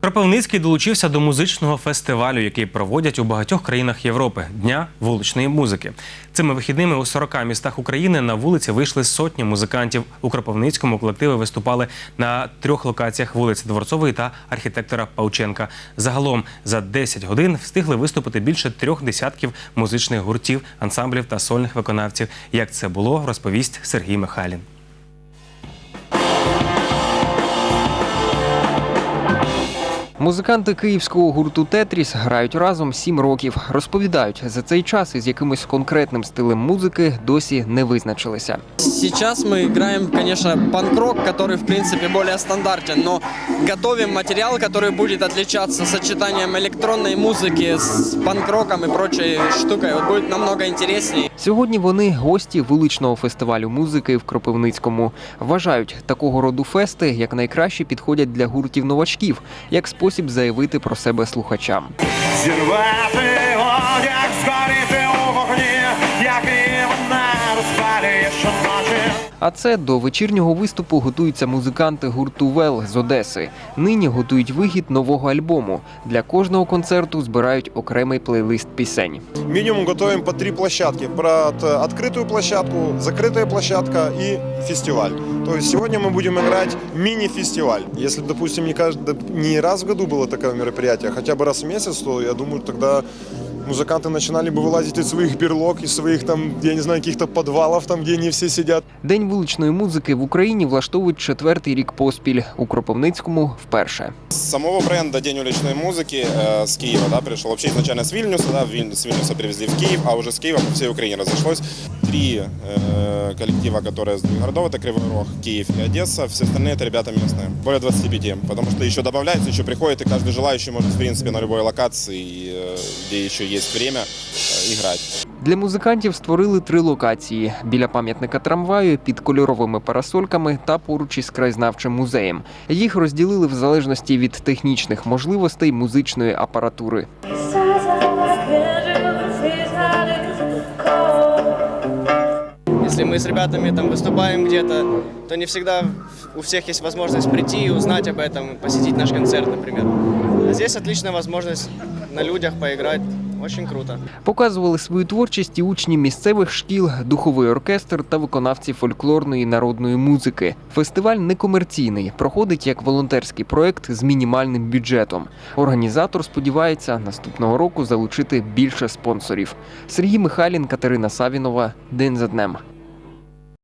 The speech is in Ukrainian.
Кропивницький долучився до музичного фестивалю, який проводять у багатьох країнах Європи Дня вуличної музики. Цими вихідними у 40 містах України на вулиці вийшли сотні музикантів. У Кропивницькому колективи виступали на трьох локаціях вулиці Дворцової та архітектора Павченка. Загалом за 10 годин встигли виступити більше трьох десятків музичних гуртів, ансамблів та сольних виконавців. Як це було, розповість Сергій Михайлін. Музиканти київського гурту Тетріс грають разом сім років. Розповідають, за цей час із якимось конкретним стилем музики досі не визначилися. Сейчас мы играем, конечно, панк-рок, который, в принципе, более стандартен, но готовим материал, который будет отличаться сочетанием электронной музыки с панк-роком и прочей штукой. Вот будет намного интереснее. Сьогодні вони гості вуличного фестивалю музики в Кропивницькому. Вважають, такого роду фести як найкраще підходять для гуртів новачків, як спосіб заявити про себе слухачам. Зірвати А це до вечірнього виступу готуються музиканти гурту Вел з Одеси. Нині готують вихід нового альбому. Для кожного концерту збирають окремий плейлист пісень. Минимум готовим по три площадки. Про от- открытую площадку, закрытая площадка и фестиваль. То есть сегодня мы будем играть мини-фестиваль. Если, допустим, не, каждый, не раз в году было такое мероприятие, а хотя бы раз в месяц, то я думаю, тогда музыканты начинали бы вылазить из своих берлог, из своих там, я не знаю, каких-то подвалов, там, где они все сидят. День вуличної музики в Україні влаштовують четвертий рік поспіль. У Кропивницькому вперше. С самого бренда День уличной музыки э, с Киева да, пришел. Вообще изначально с Вильнюса, да, Виль- с Вильнюса привезли в Киев, а уже с Киева по всей Украине разошлось. Три э, коллектива, которые из двух городов, это Кривой Рог, Киев и Одесса. Все остальные это ребята местные. Более 25, потому что еще добавляется, еще приходит, и каждый желающий может, в принципе, на любой локации, э, где еще есть время, э, играть. Для музикантів створили три локації: біля пам'ятника трамваю, під кольоровими парасольками та поруч із краєзнавчим музеєм. Їх розділили в залежності від технічних можливостей музичної апаратури. Если мы с ребятами там выступаем где-то, то не всегда у всех есть возможность прийти и узнать об этом, посетить наш концерт, например. А здесь отличная возможность на людях поиграть. Очень круто. Показували свою творчість і учні місцевих шкіл, духовий оркестр та виконавці фольклорної народної музики. Фестиваль некомерційний, проходить як волонтерський проект з мінімальним бюджетом. Організатор сподівається наступного року залучити більше спонсорів. Сергій Михайлін, Катерина Савінова. День за днем.